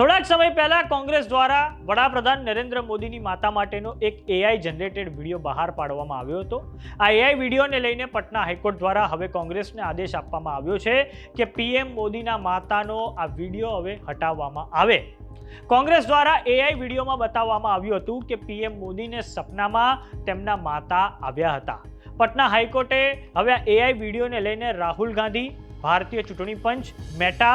થોડાક સમય પહેલા કોંગ્રેસ દ્વારા વડાપ્રધાન નરેન્દ્ર મોદીની માતા માટેનો એક એઆઈ જનરેટેડ વીડિયો બહાર પાડવામાં આવ્યો હતો. આ એઆઈ વિડીયોને લઈને પટના હાઈકોર્ટ દ્વારા હવે કોંગ્રેસને આદેશ આપવામાં આવ્યો છે કે પીએમ મોદીના માતાનો આ વીડિયો હવે હટાવવામાં આવે. કોંગ્રેસ દ્વારા એઆઈ વિડીયોમાં બતાવવામાં આવ્યું હતું કે પીએમ મોદીને સપનામાં તેમના માતા આવ્યા હતા. પટના હાઈકોર્ટે હવે આ એઆઈ વિડીયોને લઈને રાહુલ ગાંધી, ભારતીય ચૂંટણી પંચ મેટા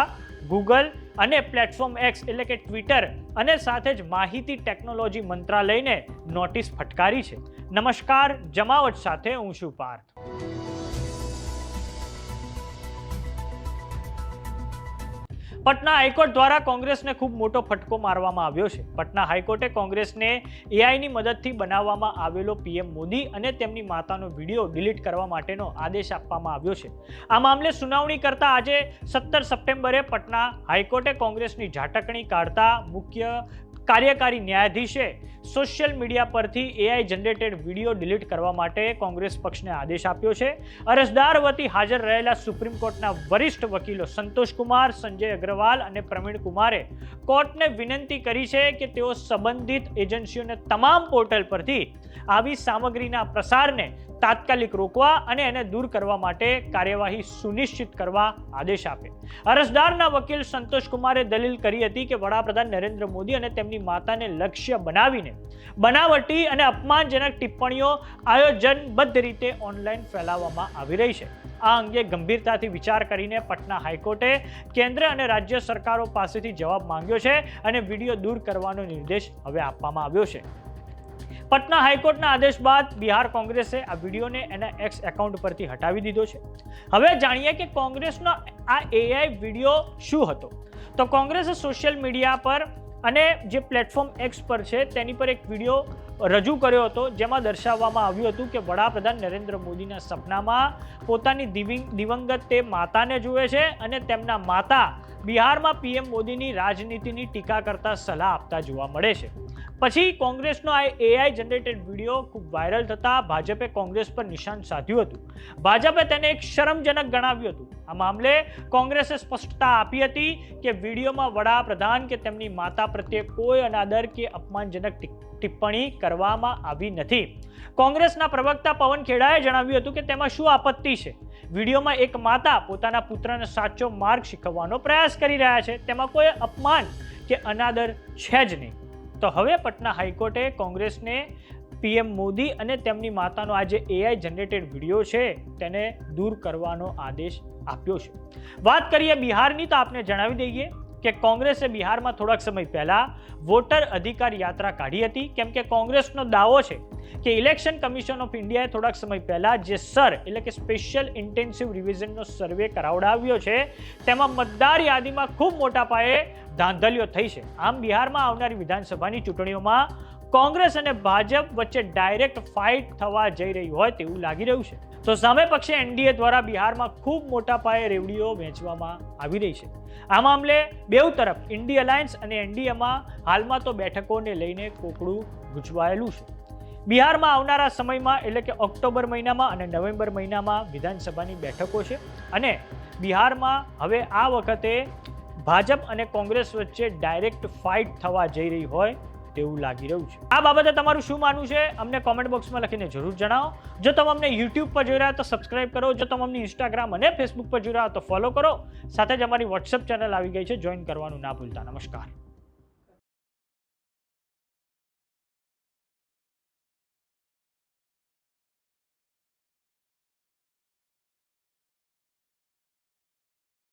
ગૂગલ અને પ્લેટફોર્મ એક્સ એટલે કે ટ્વિટર અને સાથે જ માહિતી ટેકનોલોજી મંત્રાલયને નોટિસ ફટકારી છે. નમસ્કાર, જમાવટ સાથે હું છું પાર્થ. પટના હાઈકોર્ટ દ્વારા કોંગ્રેસને ખૂબ મોટો ફટકો મારવામાં આવ્યો છે. પટના હાઈકોર્ટે કોંગ્રેસને એઆઈની મદદથી બનાવવામાં આવેલો પીએમ મોદી અને તેમની માતાનો વીડિયો ડિલીટ કરવા માટેનો આદેશ આપવામાં આવ્યો છે. આ મામલે સુનાવણી કરતા આજે સત્તર સપ્ટેમ્બરે પટના હાઈકોર્ટે કોંગ્રેસની ઝાટકણી કાઢતા મુખ્ય કાર્યકારી ન્યાયાધીશે સોશિયલ મીડિયા પરથી એઆઈ જનરેટેડ વીડિયો ડિલીટ કરવા માટે કોંગ્રેસ પક્ષને આદેશ આપ્યો છે. અરજદાર વતી હાજર રહેલા સુપ્રીમ કોર્ટના વરિષ્ઠ વકીલો સંતોષ કુમાર, સંજય અગ્રવાલ અને પ્રવીણ કુમારે કોર્ટને વિનંતી કરી છે કે તેઓ સંબંધિત એજન્સીઓને તમામ પોર્ટલ પરથી આવી સામગ્રીના પ્રસારને તાત્કાલિક રોકવા અને એને દૂર કરવા માટે કાર્યવાહી સુનિશ્ચિત કરવા આદેશ આપે. અરજદારના વકીલ સંતોષ કુમારે દલીલ કરી હતી કે વડાપ્રધાન નરેન્દ્ર મોદી અને તેમની માતાને લક્ષ્ય બનાવીને બનાવટી અને અપમાનજનક ટિપ્પણીઓ આયોજનબદ્ધ રીતે ઓનલાઈન ફેલાવવામાં આવી રહી છે. આ અંગે ગંભીરતાથી વિચાર કરીને પટના હાઈકોર્ટે કેન્દ્ર અને રાજ્ય સરકારો પાસેથી જવાબ માંગ્યો છે અને વીડિયો દૂર કરવાનો નિર્દેશ હવે આપવામાં આવ્યો છે. પટના હાઈકોર્ટના આદેશ બાદ બિહાર કોંગ્રેસે આ વિડીયોને એના એક્સ એકાઉન્ટ પરથી હટાવી દીધો છે. હવે જાણીએ કે કોંગ્રેસનો આ એઆઈ વીડિયો શું હતો? તો કોંગ્રેસે સોશિયલ મીડિયા પર અને જે પ્લેટફોર્મ એક્સ પર છે, તેની પર એક વીડિયો રજૂ કર્યો હતો, જેમાં દર્શાવવામાં આવ્યું હતું કે વડાપ્રધાન નરેન્દ્ર મોદીના સપનામાં પોતાની દિવિંગ દિવંગત તે માતાને જુએ છે અને તેમના માતા બિહારમાં પીએમ મોદીની રાજનીતિની ટીકા કરતા સલાહ આપતા જોવા મળે છે. પછી કોંગ્રેસનો આ એઆઈ જનરેટેડ વીડિયો ખૂબ વાયરલ થતા ભાજપે કોંગ્રેસ પર નિશાન સાધ્યું હતું. ભાજપે તેને એક શરમજનક ગણાવ્યું હતું. આ મામલે કોંગ્રેસે સ્પષ્ટતા આપી હતી કે વિડીયોમાં વડાપ્રધાન કે તેમની માતા પ્રત્યે કોઈ અનાદર કે અપમાનજનક ટિપ્પણી કરવામાં આવી નથી. કોંગ્રેસના પ્રવક્તા પવન ખેડાએ જણાવ્યું હતું કે તેમાં શું આપત્તિ છે? વિડીયોમાં એક માતા પોતાના પુત્રને સાચો માર્ગ શીખવવાનો પ્રયાસ કરી રહ્યા છે. તેમાં કોઈ અપમાન કે અનાદર છે જ નહીં. તો હવે પટના હાઈકોર્ટે કોંગ્રેસને પીએમ મોદી અને તેમની માતાનો આ જે એઆઈ જનરેટેડ વીડિયો છે, તેને દૂર કરવાનો આદેશ આપ્યો છે. વાત કરીએ બિહારની તો આપને જણાવી દઈએ કે કોંગ્રેસે બિહારમાં થોડાક સમય પહેલા વોટર અધિકાર યાત્રા કાઢી હતી. કેમ કે કોંગ્રેસનો દાવો છે કે ઇલેક્શન કમિશન ઓફ ઇન્ડિયાએ થોડાક સમય પહેલા જે સર, એટલે કે સ્પેશિયલ ઇન્ટેન્સિવ રિવિઝનનો સર્વે કરાવડાવ્યો છે, તેમાં મતદાર યાદીમાં ખૂબ મોટા પાયે ધાંધલીઓ થઈ છે. આમ બિહારમાં આવનારી વિધાનસભાની ચૂંટણીઓમાં કોંગ્રેસ અને ભાજપ વચ્ચે ડાયરેક્ટ ફાઇટ થવા જઈ રહી હોય તેવું લાગી રહ્યું છે. તો સામે પક્ષે એનડીએ દ્વારા બિહારમાં ખૂબ મોટા પાયે રેવડીઓ વેચવામાં આવી રહી છે. આ મામલે બેઉ તરફ ઇન્ડી અલાયન્સ અને એનડીએમાં હાલમાં તો બેઠકોને લઈને કોકડું ગૂંચવાયેલું છે. બિહારમાં આવનારા સમયમાં એટલે કે ઓક્ટોબર મહિનામાં અને નવેમ્બર મહિનામાં વિધાનસભાની બેઠકો છે અને બિહારમાં હવે આ વખતે ભાજપ અને કોંગ્રેસ વચ્ચે ડાયરેક્ટ ફાઇટ થવા જઈ રહી હોય તેવું લાગી રહ્યું છે. આ બાબતે તમારું શું માનવું છે? અમને કોમેન્ટ બોક્સમાં લખીને જરૂર જણાવો. જો તમે અમને યુટ્યુબ પર જોઈ રહ્યા તો સબસ્ક્રાઇબ કરો. જો તમે અમને ઇન્સ્ટાગ્રામ અને ફેસબુક પર જોઈ રહ્યા તો ફોલો કરો. સાથે જ અમારી વોટ્સઅપ ચેનલ આવી ગઈ છે. જોઈન કરવાનું ના ભૂલતા. નમસ્કાર.